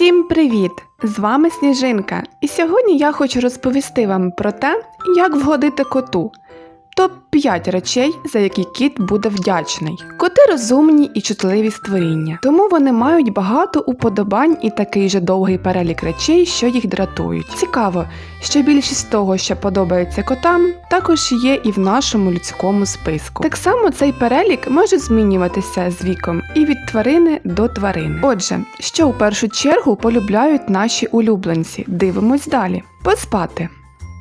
Всім привіт! З вами Сніжинка, і сьогодні я хочу розповісти вам про те, як вгодити коту. Топ 5 речей, за які кіт буде вдячний. Коти розумні і чутливі створіння, тому вони мають багато уподобань і такий же довгий перелік речей, що їх дратують. Цікаво, що більшість того, що подобається котам, також є і в нашому людському списку. Так само цей перелік може змінюватися з віком і від тварини до тварини. Отже, що у першу чергу полюбляють наші улюбленці? Дивимось далі. Поспати.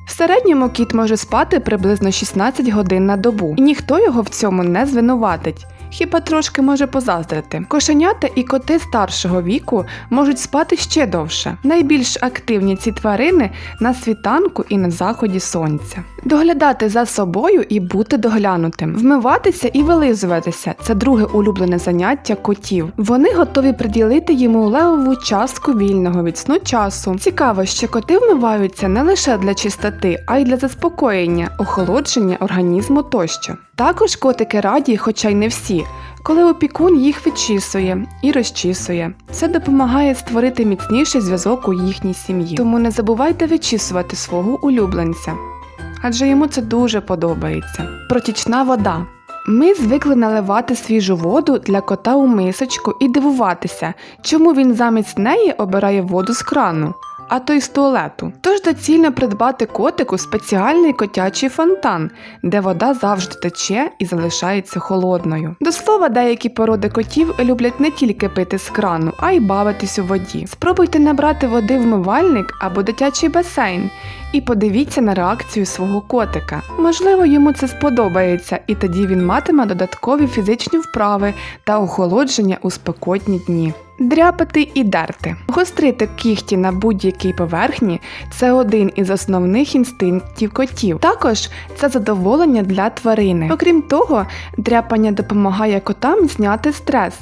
В середньому кіт може спати приблизно 16 годин на добу, і ніхто його в цьому не звинуватить. Хіба трошки може позаздрити. Кошенята і коти старшого віку можуть спати ще довше. Найбільш активні ці тварини на світанку і на заході сонця. Доглядати за собою і бути доглянутим, вмиватися і вилизуватися це друге улюблене заняття котів. Вони готові приділити йому левову частку вільного від сну часу. Цікаво, що коти вмиваються не лише для чистоти, а й для заспокоєння, охолодження організму тощо. Також котики раді, хоча й не всі, коли опікун їх відчісує і розчісує. Це допомагає створити міцніший зв'язок у їхній сім'ї. Тому не забувайте вичісувати свого улюбленця, адже йому це дуже подобається. Протічна вода. Ми звикли наливати свіжу воду для кота у мисочку і дивуватися, чому він замість неї обирає воду з крану, а то й з туалету. Тож доцільно придбати котику спеціальний котячий фонтан, де вода завжди тече і залишається холодною. До слова, деякі породи котів люблять не тільки пити з крану, а й бавитись у воді. Спробуйте набрати води в мивальник або дитячий басейн і подивіться на реакцію свого котика. Можливо, йому це сподобається, і тоді він матиме додаткові фізичні вправи та охолодження у спекотні дні. Дряпати і дерти. Гострити кігті на будь-якій поверхні це один із основних інстинктів котів. Також це задоволення для тварини. Окрім того, дряпання допомагає котам зняти стрес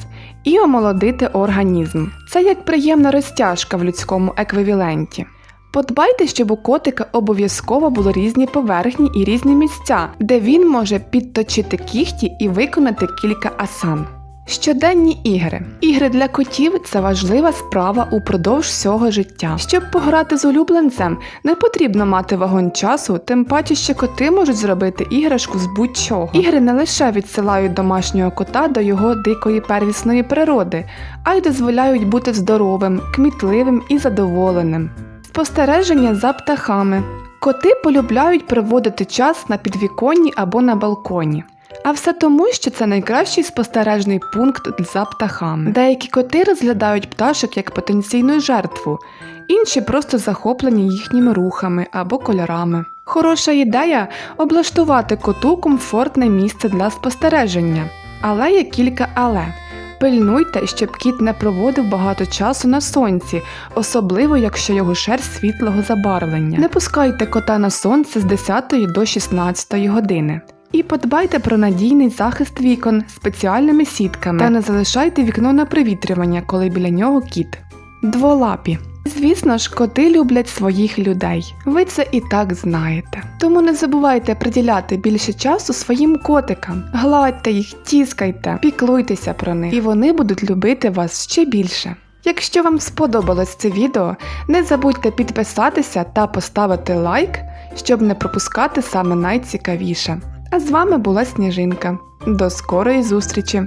і омолодити організм. Це як приємна розтяжка в людському еквіваленті. Подбайте, щоб у котика обов'язково були різні поверхні і різні місця, де він може підточити кігті і виконати кілька асан. Щоденні ігри. Ігри для котів це важлива справа упродовж всього життя. Щоб пограти з улюбленцем, не потрібно мати вагон часу, тим паче, що коти можуть зробити іграшку з будь-чого. Ігри не лише відсилають домашнього кота до його дикої первісної природи, а й дозволяють бути здоровим, кмітливим і задоволеним. Спостереження за птахами. Коти полюбляють проводити час на підвіконні або на балконі. А все тому, що це найкращий спостережний пункт за птахами. Деякі коти розглядають пташок як потенційну жертву, інші просто захоплені їхніми рухами або кольорами. Хороша ідея облаштувати коту комфортне місце для спостереження. Але є кілька але. Пильнуйте, щоб кіт не проводив багато часу на сонці, особливо якщо його шерсть світлого забарвлення. Не пускайте кота на сонце з 10 до 16 години. І подбайте про надійний захист вікон спеціальними сітками та не залишайте вікно на привітрювання, коли біля нього кіт. Дволапі. Звісно ж, коти люблять своїх людей. Ви це і так знаєте. Тому не забувайте приділяти більше часу своїм котикам. Гладьте їх, тіскайте, піклуйтеся про них, і вони будуть любити вас ще більше. Якщо вам сподобалось це відео, не забудьте підписатися та поставити лайк, щоб не пропускати саме найцікавіше. А з вами була Сніжинка. До скорої зустрічі!